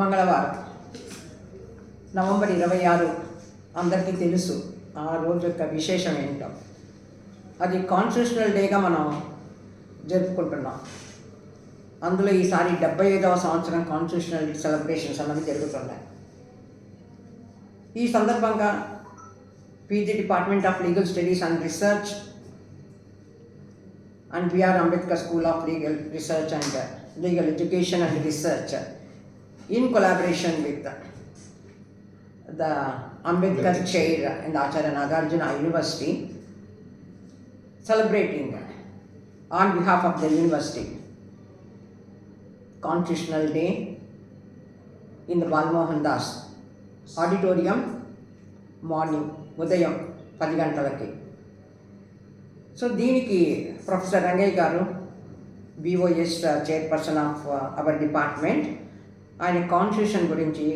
మంగళవారం. నవంబర్ ఇరవై ఆరు అందరికీ తెలుసు ఆ రోజు యొక్క విశేషం ఏంటో. అది కాన్స్టిట్యూషనల్ డేగా మనం జరుపుకుంటున్నాం. అందులో ఈసారి డెబ్బై ఐదవ సంవత్సరం కాన్స్టిట్యూషనల్ సెలబ్రేషన్స్ అన్నవి జరుగుతున్నాయి ఈ సందర్భంగా PG department of legal studies and research and BR Ambedkar school of legal research and legal education and research in collaboration with uh, the Ambedkar Chair and Acharya Nagarjuna University celebrating uh, on behalf of the university Constitutional Day in the Balmohan Das Auditorium morning ఉదయం పది గంటలకి so దీనికి professor Rangaiah గారు BOS chairperson of our department ఆయన constitution గురించి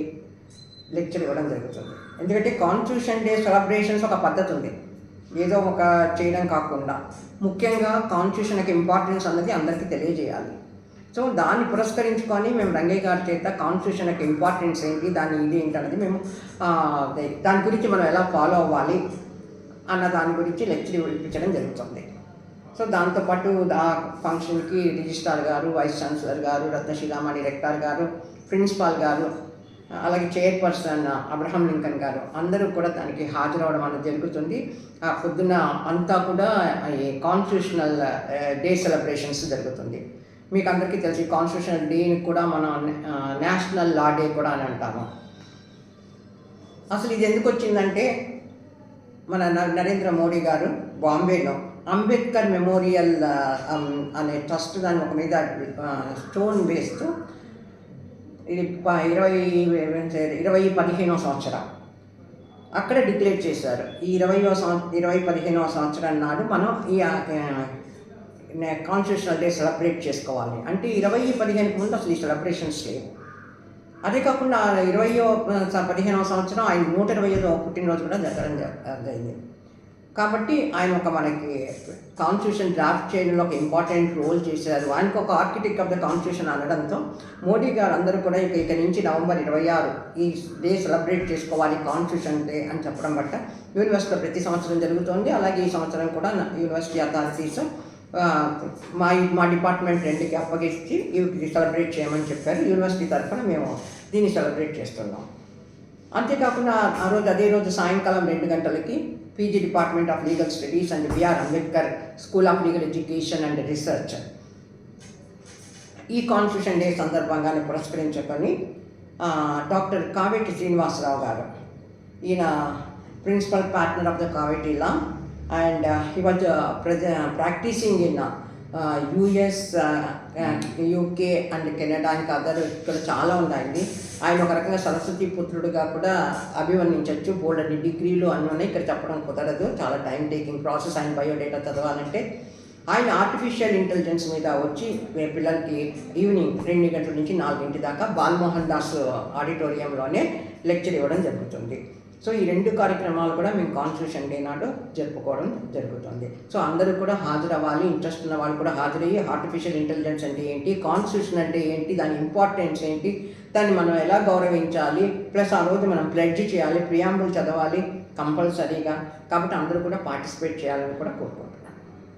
lecture ఇవ్వడం జరుగుతుంది. ఎందుకంటే కాన్స్టిట్యూషన్ డే సెలబ్రేషన్స్ ఒక పద్ధతి ఉంది. ఏదో ఒక చేయడం కాకుండా. ముఖ్యంగా కాన్స్టిట్యూషన్కి ఇంపార్టెన్స్ అన్నది అందరికీ తెలియజేయాలి. సో దాన్ని పురస్కరించుకొని మేము రంగయ్య గారి చేత కాన్స్టిట్యూషన్ యొక్క ఇంపార్టెన్స్ ఏంటి దాని ఇది ఏంటి అనేది మేము దాని గురించి మనం ఎలా ఫాలో అవ్వాలి అన్న దాని గురించి లెక్చర్ ఇప్పించడం జరుగుతుంది. సో దాంతోపాటు ఆ ఫంక్షన్కి రిజిస్ట్రార్ గారు వైస్ ఛాన్సలర్ గారు రత్నశిలామణి రెక్టార్ గారు ప్రిన్సిపాల్ గారు అలాగే చైర్పర్సన్ అబ్రహం లింకన్ గారు అందరూ కూడా దానికి హాజరవడం అనేది జరుగుతుంది. ఆ పొద్దున అంతా కూడా ఈ కాన్స్టిట్యూషనల్ డే సెలబ్రేషన్స్ జరుగుతుంది. మీకు అందరికీ తెలిసి కాన్స్టిట్యూషనల్ డేని కూడా మనం నేషనల్ లా డే కూడా అని అంటాము. అసలు ఇది ఎందుకు వచ్చిందంటే మన నరేంద్ర మోడీ గారు బాంబేలో అంబేద్కర్ మెమోరియల్ అనే ట్రస్ట్ దాని ఒక మీద స్టోన్ వేస్తూ ఇది ప- ఇరవై ఇరవై పదిహేనో సంవత్సరం. అక్కడ డిక్లేర్ చేశారు. ఈ ఇరవయో సంవత్సరం ఇరవై పదిహేనవ సంవత్సరం నాడు మనం ఈ కాన్స్టిట్యూషనల్ డే సెలబ్రేట్ చేసుకోవాలి. అంటే ఇరవై పదిహేనుకు ముందు అసలు ఈ సెలబ్రేషన్స్ లేవు. అదే కాకుండా ఇరవయో పదిహేనవ సంవత్సరం ఆయన నూట ఇరవై ఐదో పుట్టినరోజు కూడా జరగడం జరిగింది. కాబట్టి ఆయన ఒక మనకి కాన్స్టిట్యూషన్ డ్రాఫ్ట్ చేయడంలో ఒక ఇంపార్టెంట్ రోల్ చేశారు. ఆయనకు ఒక ఆర్కిటెక్ట్ ఆఫ్ ద కాన్స్టిట్యూషన్ అనడంతో మోడీ గారు అందరూ కూడా ఇక ఇక నుంచి నవంబర్ ఇరవై ఆరు ఈ డే సెలబ్రేట్ చేసుకోవాలి కాన్స్టిట్యూషన్ డే అని చెప్పడం బట్ట యూనివర్సిటీలో ప్రతి సంవత్సరం జరుగుతోంది. అలాగే ఈ సంవత్సరం కూడా యూనివర్సిటీ అథారిటీస్ మా మా డిపార్ట్మెంట్ రెండుకి అప్పగించి ఇవి సెలబ్రేట్ చేయమని చెప్పారు. యూనివర్సిటీ తరఫున మేము దీన్ని సెలబ్రేట్ చేస్తున్నాం. అంతేకాకుండా ఆ రోజు అదే రోజు సాయంకాలం రెండు గంటలకి PG department of legal studies and BR Ambedkar school of legal education and research. ఈ కాన్స్టిట్యూషన్ డే సందర్భంగానే పురస్కరించుకొని డాక్టర్ కావేటి శ్రీనివాసరావు గారు ఈయన principal partner of the Kaveti law and he was ప్రజ practising in US UK and Canada ఇంకా other ఇక్కడ చాలా ఉన్నాయండి. ఆయన ఒక రకంగా సరస్వతి పుత్రుడుగా కూడా అభివర్ణించవచ్చు. బోల్డ్ అన్ని డిగ్రీలు అన్నీ ఉన్నాయి. ఇక్కడ చెప్పడం కుదరదు. చాలా టైం టేకింగ్ ప్రాసెస్ ఆయన బయోడేటా చదవాలంటే ఆయన ఆర్టిఫిషియల్ ఇంటెలిజెన్స్ మీద వచ్చి మీ పిల్లలకి ఈవినింగ్ రెండు గంటల నుంచి నాలుగింటి దాకా బాల్మోహన్ దాస్ uh, ఆడిటోరియంలోనే లెక్చర్ ఇవ్వడం జరుగుతుంది. సో ఈ రెండు కార్యక్రమాలు కూడా మేము కాన్స్టిట్యూషన్ డే నాడు జరుపుకోవడం జరుగుతుంది. సో అందరూ కూడా హాజరవ్వాలి ఇంట్రెస్ట్ ఉన్న వాళ్ళు కూడా హాజరయ్యి ఆర్టిఫిషియల్ ఇంటెలిజెన్స్ అంటే ఏంటి కాన్స్టిట్యూషన్ అంటే ఏంటి దాని ఇంపార్టెన్స్ ఏంటి దాన్ని మనం ఎలా గౌరవించాలి ప్లస్ ఆ రోజు మనం ప్లెడ్జ్ చేయాలి ప్రియాంబుల్ చదవాలి కంపల్సరీగా కాబట్టి అందరూ కూడా పార్టిసిపేట్ చేయాలని కూడా కోరుకుంటున్నాం.